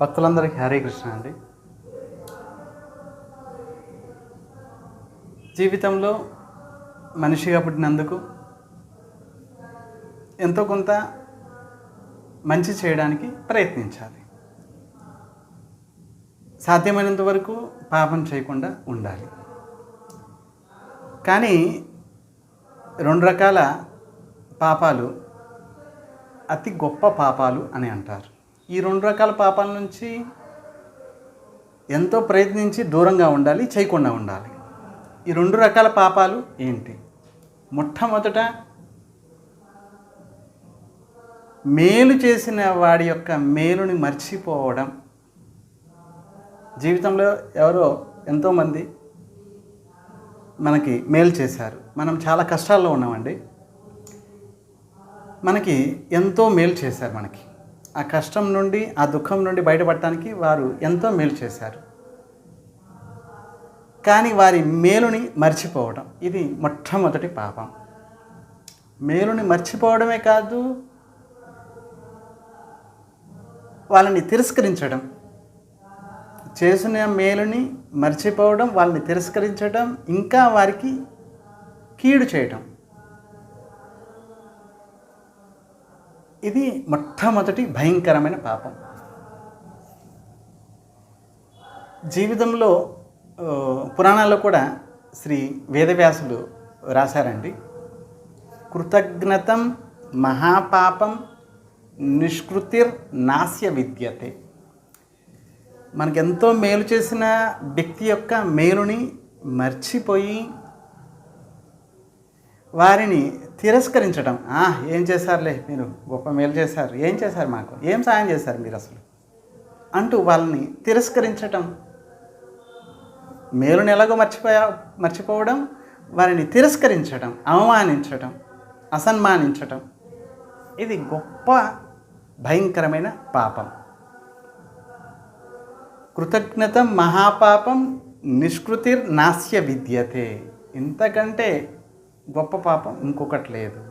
భక్తులందరికీ హరే కృష్ణ అండి. జీవితంలో మనిషిగా పుట్టినందుకు ఎంతో కొంత మంచి చేయడానికి ప్రయత్నించాలి. సాధ్యమైనంత వరకు పాపం చేయకుండా ఉండాలి. కానీ రెండు రకాల పాపాలు అతి గొప్ప పాపాలు అని అంటారు. ఈ రెండు రకాల పాపాల నుంచి ఎంతో ప్రయత్నించి దూరంగా ఉండాలి చేయకుండా ఉండాలి. ఈ రెండు రకాల పాపాలు ఏంటి? మొట్టమొదట మేలు చేసిన వాడి యొక్క మేలుని మర్చిపోవడం. జీవితంలో ఎవరో ఎంతోమంది మనకి మేలు చేశారు. మనం చాలా కష్టాల్లో ఉన్నామండి. మనకి ఎంతో మేలు చేశారు మనకి. ఆ కష్టం నుండి ఆ దుఃఖం నుండి బయటపడటానికి వారు ఎంతో మేలు చేశారు. కానీ వారి మేలుని మర్చిపోవడం ఇది మొట్టమొదటి పాపం. మేలుని మర్చిపోవడమే కాదు వాళ్ళని తిరస్కరించడం. చేసిన మేలుని మర్చిపోవడం వాళ్ళని తిరస్కరించడం ఇంకా వారికి కీడు చేయడం ఇది మొట్టమొదటి భయంకరమైన పాపం. జీవితంలో పురాణాల్లో కూడా శ్రీ వేదవ్యాసులు రాశారండి. కృతజ్ఞతం మహాపాపం నిష్కృతిర్ నాస్య విద్యతే. మనకెంతో మేలు చేసిన వ్యక్తి యొక్క మేలుని మర్చిపోయి వారిని తిరస్కరించడం "ఆ, ఏం చేశారులే మీరు? గొప్ప మేలు చేశారు. ఏం చేశారు మాకు? ఏం సాయం చేశారు మీరు అసలు? అంటూ వాళ్ళని తిరస్కరించటం. మేలుని ఎలాగో మర్చిపోయా మర్చిపోవడం వారిని తిరస్కరించడం అవమానించటం అసన్మానించటం. ఇది గొప్ప భయంకరమైన పాపం. కృతజ్ఞత మహాపాపం నిష్కృతిర్ నాస్య విద్యతే. ఇంతకంటే గొప్ప పాపం ఇంకొకటి లేదు.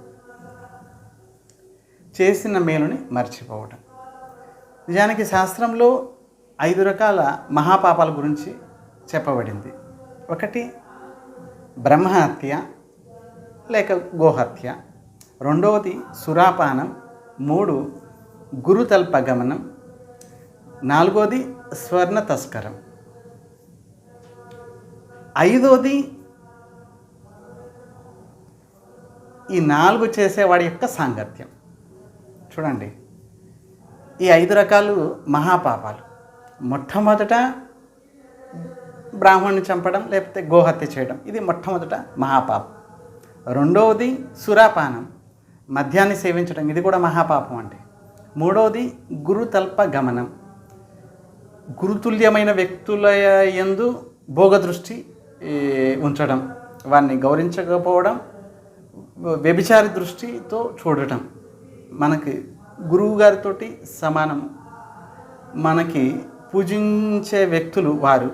చేసిన మేలుని మర్చిపోవటం. నిజానికి శాస్త్రంలో ఐదు రకాల మహాపాపాల గురించి చెప్పబడింది. ఒకటి బ్రహ్మహత్య లేక గోహత్య. రెండవది సురాపానం. మూడు గురుతల్పగమనం. నాలుగోది స్వర్ణ తస్కరం ఐదోది ఈ నాలుగు చేసేవాడి యొక్క సాంగత్యం. చూడండి. ఈ ఐదు రకాలు మహాపాపాలు. మొట్టమొదట బ్రాహ్మణ్ణి చంపడం లేకపోతే గోహత్య చేయడం. ఇది మొట్టమొదట మహాపాపం. రెండవది సురాపానం మద్యాన్ని సేవించడం. ఇది కూడా మహాపాపం అండి. మూడవది గురుతల్ప గమనం. గురుతుల్యమైన వ్యక్తుల యందు భోగదృష్టి ఉంచడం. వారిని గౌరవించకపోవడం వ్యభిచార దృష్టితో చూడటం. మనకి గురువు గారితో సమానం. మనకి పూజించే వ్యక్తులు వారు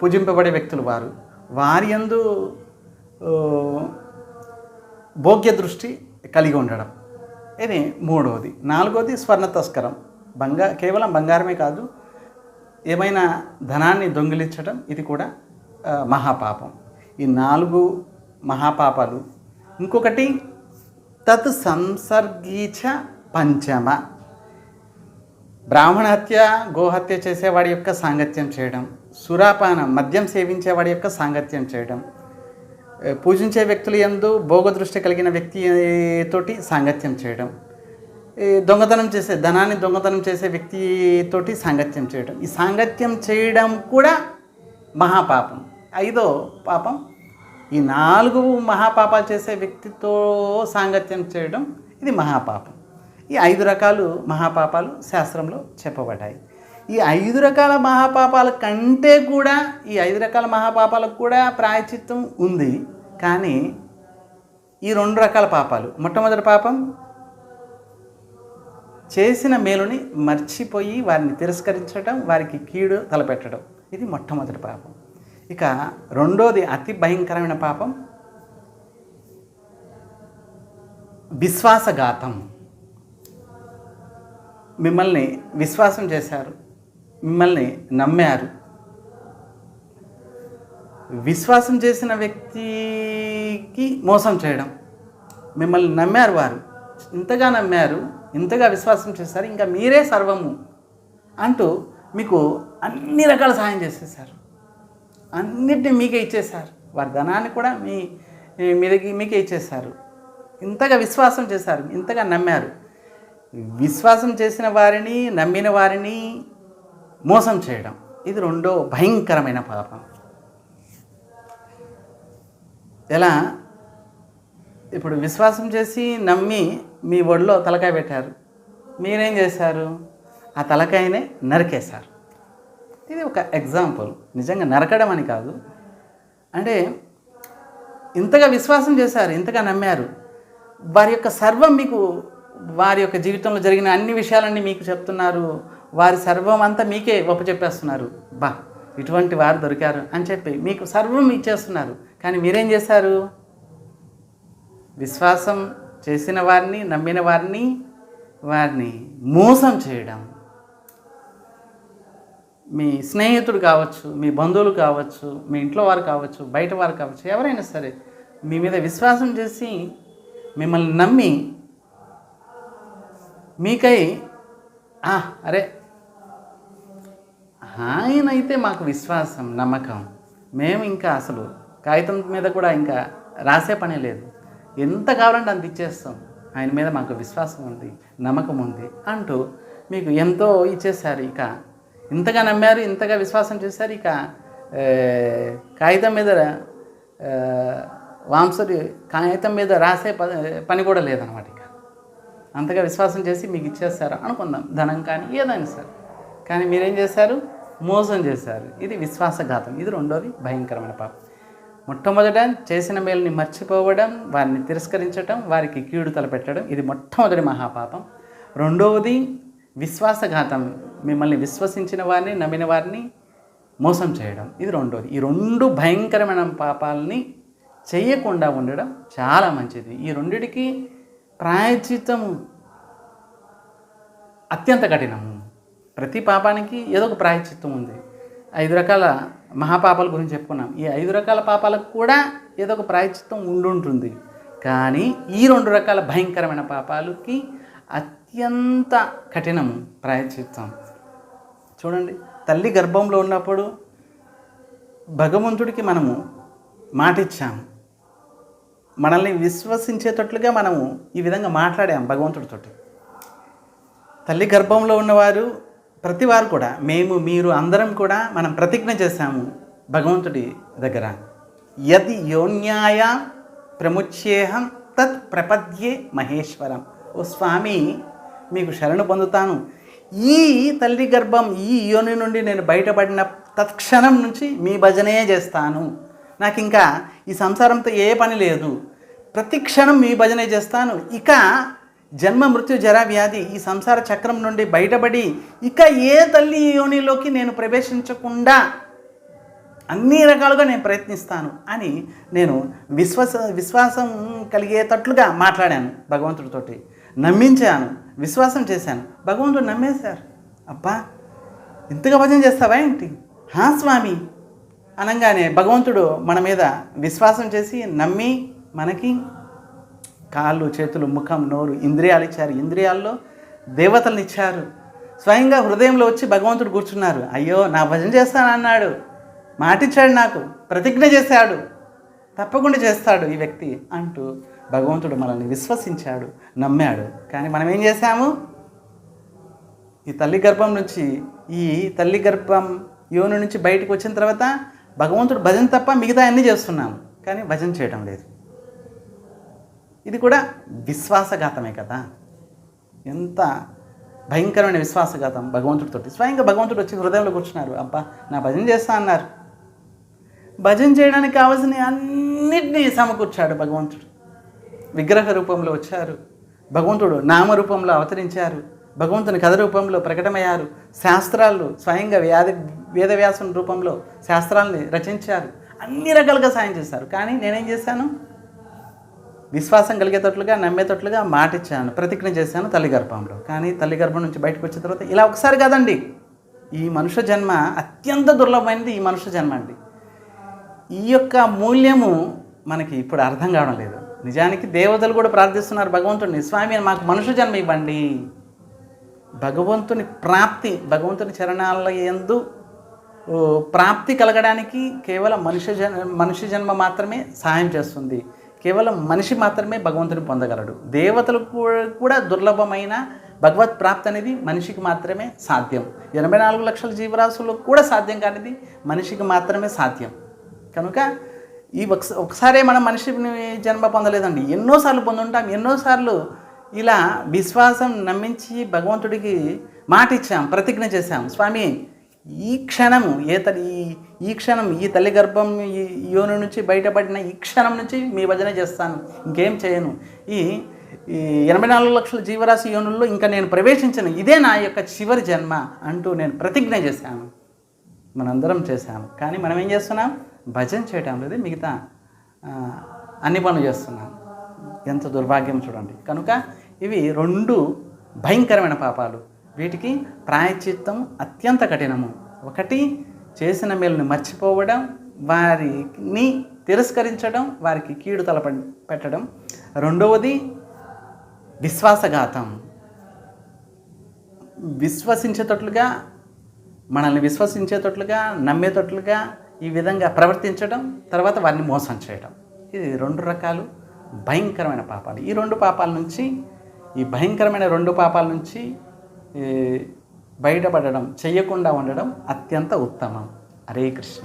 పూజింపబడే వ్యక్తులు వారు. వారి యందు భోగ్య దృష్టి కలిగి ఉండడం. ఇది మూడవది నాలుగవది స్వర్ణ తస్కరం బంగా కేవలం బంగారమే కాదు ఏమైనా ధనాన్ని దొంగిలించడం ఇది కూడా మహాపాపం. ఈ నాలుగు మహాపాపాలు. ఇంకొకటి తత్ సంసర్గీచ పంచమ. బ్రాహ్మణ హత్య గోహత్య చేసేవాడి యొక్క సాంగత్యం చేయడం. సురాపానం మద్యం సేవించేవాడి యొక్క సాంగత్యం చేయడం. పూజించే వ్యక్తులు ఎందు భోగదృష్టి కలిగిన వ్యక్తి తోటి సాంగత్యం చేయడం. ఈ దొంగతనం చేసే ధనాన్ని దొంగతనం చేసే వ్యక్తితోటి సాంగత్యం చేయడం. ఈ సాంగత్యం చేయడం కూడా మహాపాపం. ఐదో పాపం ఈ నాలుగు మహాపాపాలు చేసే వ్యక్తితో సాంగత్యం చేయడం ఇది మహాపాపం. ఈ ఐదు రకాలు మహాపాపాలు శాస్త్రంలో చెప్పబడ్డాయి. ఈ ఐదు రకాల మహాపాపాల కంటే కూడా ఈ ఐదు రకాల మహాపాపాలకు కూడా ప్రాయచిత్వం ఉంది. కానీ ఈ రెండు రకాల పాపాలు మొట్టమొదటి పాపం చేసిన మేలుని మర్చిపోయి వారిని తిరస్కరించడం వారికి కీడు తలపెట్టడం. ఇది మొట్టమొదటి పాపం. ఇక రెండోది అతి భయంకరమైన పాపం. విశ్వాసఘాతం. మిమ్మల్ని విశ్వాసం చేశారు మిమ్మల్ని నమ్మారు. విశ్వాసం చేసిన వ్యక్తికి మోసం చేయడం మిమ్మల్ని నమ్మారు వారు. ఇంతగా నమ్మారు ఇంతగా విశ్వాసం చేశారు ఇంకా మీరే సర్వము అంటూ మీకు అన్ని రకాల సహాయం చేసేసారు అన్నిటిని మీకే ఇచ్చేశారు. వారి ధనాన్ని కూడా మీ మీ దగ్గర మీకే ఇచ్చేశారు. ఇంతగా విశ్వాసం చేశారు ఇంతగా నమ్మారు. విశ్వాసం చేసిన వారిని నమ్మిన వారిని మోసం చేయడం ఇది రెండో భయంకరమైన పాపం. ఎలా? ఇప్పుడు విశ్వాసం చేసి నమ్మి మీ ఒడిలో తలకాయ పెట్టారు. మీరేం చేశారు? ఆ తలకాయనే నరికేశారు. ఇది ఒక ఎగ్జాంపుల్ నిజంగా నరకడం అని కాదు. అంటే ఇంతగా విశ్వాసం చేశారు ఇంతగా నమ్మారు. వారి యొక్క సర్వం మీకు వారి యొక్క జీవితంలో జరిగిన అన్ని విషయాలన్నీ మీకు చెప్తున్నారు. వారి సర్వం అంతా మీకే చెప్పేస్తున్నారు. బా ఇటువంటి వారు దొరికారు అని చెప్పి మీకు సర్వం ఇచ్చేస్తున్నారు. కానీ మీరేం చేశారు? విశ్వాసం చేసిన వారిని నమ్మిన వారిని వారిని మోసం చేయడం. మీ స్నేహితుడు కావచ్చు మీ బంధువులు కావచ్చు మీ ఇంట్లో వారు కావచ్చు బయట వారు కావచ్చు ఎవరైనా సరే మీ మీద విశ్వాసం చేసి మిమ్మల్ని నమ్మి మీకై అరే ఆయన అయితే మాకు విశ్వాసం నమ్మకం. మేము ఇంకా అసలు కాగితం మీద కూడా ఇంకా రాసే పని లేదు. ఎంత కావాలంటే అంత ఇచ్చేస్తాం. ఆయన మీద మాకు విశ్వాసం ఉంది నమ్మకం ఉంది అంటూ మీకు ఎంతో ఇచ్చేశారు ఇక ఇంతగా నమ్మారు ఇంతగా విశ్వాసం చేశారు ఇక కాగితం మీద వాంసరి కాగితం మీద రాసే పని కూడా లేదనమాట ఇక. అంతగా విశ్వాసం చేసి మీకు ఇచ్చేస్తారు అనుకుందాం. ధనం కానీ ఏదైనా సరే. కానీ మీరేం చేశారు? మోసం చేశారు. ఇది విశ్వాసఘాతం. ఇది రెండోది భయంకరమైన పాపం. మొట్టమొదట చేసిన మేలుని మర్చిపోవడం వారిని తిరస్కరించడం వారికి కీడు తలపెట్టడం ఇది మొట్టమొదటి మహాపాపం. రెండవది విశ్వాసఘాతం. మిమ్మల్ని విశ్వసించిన వారిని నమ్మిన వారిని మోసం చేయడం. ఇది రెండోది. ఈ రెండు భయంకరమైన పాపాలని చేయకుండా ఉండడం చాలా మంచిది. ఈ రెండిటికి ప్రాయచితం అత్యంత కఠినము. ప్రతి పాపానికి ఏదో ఒక ప్రాయచిత్తం ఉంది. ఐదు రకాల మహాపాపాల గురించి చెప్పుకున్నాం. ఈ ఐదు రకాల పాపాలకు కూడా ఏదో ఒక ప్రాయచిత్తం ఉండుంటుంది. కానీ ఈ రెండు రకాల భయంకరమైన పాపాలకి అత్యంత కఠినము ప్రాయచిత్తం చూడండి తల్లి గర్భంలో ఉన్నప్పుడు భగవంతుడికి మనము మాటిచ్చాము. మనల్ని విశ్వసించేటట్లుగా మనము ఈ విధంగా మాట్లాడాము భగవంతుడితో తల్లి గర్భంలో ఉన్నవారు ప్రతి వారు కూడా మేము మీరు అందరం కూడా మనం ప్రతిజ్ఞ చేశాము భగవంతుడి దగ్గర. యది యోన్యాయ ప్రముచ్యేహం తత్ ప్రపద్యే మహేశ్వరం. ఓ స్వామి మీకు శరణు పొందుతాను. ఈ తల్లి గర్భం ఈ యోని నుండి నేను బయటపడిన తత్క్షణం నుంచి మీ భజనే చేస్తాను. నాకు ఇంకా ఈ సంసారంతో ఏ పని లేదు. ప్రతి క్షణం మీ భజనే చేస్తాను. ఇక జన్మ మృత్యు జరా వ్యాధి ఈ సంసార చక్రం నుండి బయటపడి ఇక ఏ తల్లి యోనిలోకి నేను ప్రవేశించకుండా అన్ని రకాలుగా నేను ప్రయత్నిస్తాను అని నేను విశ్వాస విశ్వాసం కలిగేటట్లుగా మాట్లాడాను భగవంతుడితోటి. నమ్మించాను. విశ్వాసం చేశాను. భగవంతుడు నమ్మేశారు అబ్బా ఇంతగా భజన చేస్తావా ఏంటి? హా స్వామి అనగానే భగవంతుడు మన మీద విశ్వాసం చేసి నమ్మి మనకి కాళ్ళు చేతులు ముఖం నోరు ఇంద్రియాలు ఇచ్చారు. ఇంద్రియాల్లో దేవతలను ఇచ్చారు. స్వయంగా హృదయంలో వచ్చి భగవంతుడు కూర్చున్నారు. అయ్యో నా భజన చేస్తానన్నాడు మాటిచ్చాడు నాకు. ప్రతిజ్ఞ చేశాడు. తప్పకుండా చేస్తాడు ఈ వ్యక్తి అంటూ భగవంతుడు మనల్ని విశ్వసించాడు నమ్మాడు. కానీ మనం ఏం చేశాము? ఈ తల్లి గర్భం నుంచి ఈ తల్లి గర్భం యోని నుంచి బయటకు వచ్చిన తర్వాత భగవంతుడు భజన తప్ప మిగతా అన్నీ చేస్తున్నాము. కానీ భజన చేయటం లేదు. ఇది కూడా విశ్వాసఘాతమే కదా. ఎంత భయంకరమైన విశ్వాసఘాతం భగవంతుడితోటి. స్వయంగా భగవంతుడు వచ్చి హృదయంలో కూర్చున్నారు. అబ్బా నా భజన చేస్తా అన్నారు. భజన చేయడానికి కావాల్సిన అన్నిటినీ సమకూర్చాడు భగవంతుడు. విగ్రహ రూపంలో వచ్చారు. భగవంతుడు నామ రూపంలో అవతరించారు. భగవంతుని కథ రూపంలో ప్రకటమయ్యారు. శాస్త్రాలు స్వయంగా వ్యాధి వేదవ్యాసం రూపంలో శాస్త్రాలని రచించారు. అన్ని రకాలుగా సాయం చేశారు. కానీ నేనేం చేశాను? విశ్వాసం కలిగేటట్లుగా నమ్మేటట్లుగా మాట ఇచ్చాను ప్రతిజ్ఞ చేశాను తల్లి గర్భంలో. కానీ తల్లి గర్భం నుంచి బయటకు వచ్చిన తర్వాత ఇలా ఒకసారి కాదండి. ఈ మనుష్య జన్మ అత్యంత దుర్లభమైనది ఈ మనుష్య జన్మ అండి. ఈ యొక్క మూల్యము మనకి ఇప్పుడు అర్థం కావడం లేదు. నిజానికి దేవతలు కూడా ప్రార్థిస్తున్నారు భగవంతుడిని. స్వామి మాకు మనుషు జన్మ ఇవ్వండి. భగవంతుని ప్రాప్తి భగవంతుని చరణాల ఎందు ప్రాప్తి కలగడానికి కేవలం మనిషి జన్ మనిషి జన్మ మాత్రమే సహాయం చేస్తుంది. కేవలం మనిషి మాత్రమే భగవంతుని పొందగలడు. దేవతలు కూడా దుర్లభమైన భగవత్ ప్రాప్తి అనేది మనిషికి మాత్రమే సాధ్యం. ఎనభై నాలుగు లక్షల జీవరాశులకు కూడా సాధ్యం కానిది మనిషికి మాత్రమే సాధ్యం. కనుక ఈ ఒకస ఒకసారే మనం మనిషిని జన్మ పొందలేదండి. ఎన్నోసార్లు పొందుంటాం ఎన్నోసార్లు ఇలా విశ్వాసం నమ్మించి భగవంతుడికి మాట ఇచ్చాం ప్రతిజ్ఞ చేశాం. స్వామి ఈ క్షణము ఏ తల్లి ఈ- ఈ క్షణం ఈ తల్లి గర్భం ఈ యోని నుంచి బయటపడిన ఈ క్షణం నుంచి మీ భజన చేస్తాను. ఇంకేం చేయను. ఈ ఈ ఎనభై నాలుగు లక్షల జీవరాశి యోనుల్లో ఇంకా నేను ప్రవేశించను. ఇదే నా యొక్క చివరి జన్మ అంటూ నేను ప్రతిజ్ఞ చేశాను. మనందరం చేశాము. కానీ మనం ఏం చేస్తున్నాం? భజన చేయటం లేదు మిగతా అన్ని పనులు చేస్తున్నాను ఎంత దుర్భాగ్యం చూడండి. కనుక ఇవి రెండు భయంకరమైన పాపాలు. వీటికి ప్రాయశ్చిత్తం అత్యంత కఠినము. ఒకటి చేసిన మేలుని మర్చిపోవడం వారిని తిరస్కరించడం వారికి కీడు తలప పెట్టడం. రెండవది విశ్వాసఘాతం. విశ్వసించేటట్లుగా మనల్ని విశ్వసించేటట్లుగా నమ్మేటట్లుగా ఈ విధంగా ప్రవర్తించడం తర్వాత వారిని మోసం చేయడం ఇది రెండు రకాలు భయంకరమైన పాపాలు. ఈ రెండు పాపాల నుంచి ఈ భయంకరమైన రెండు పాపాల నుంచి బయటపడడం చేయకుండా ఉండడం అత్యంత ఉత్తమం. హరే కృష్ణ.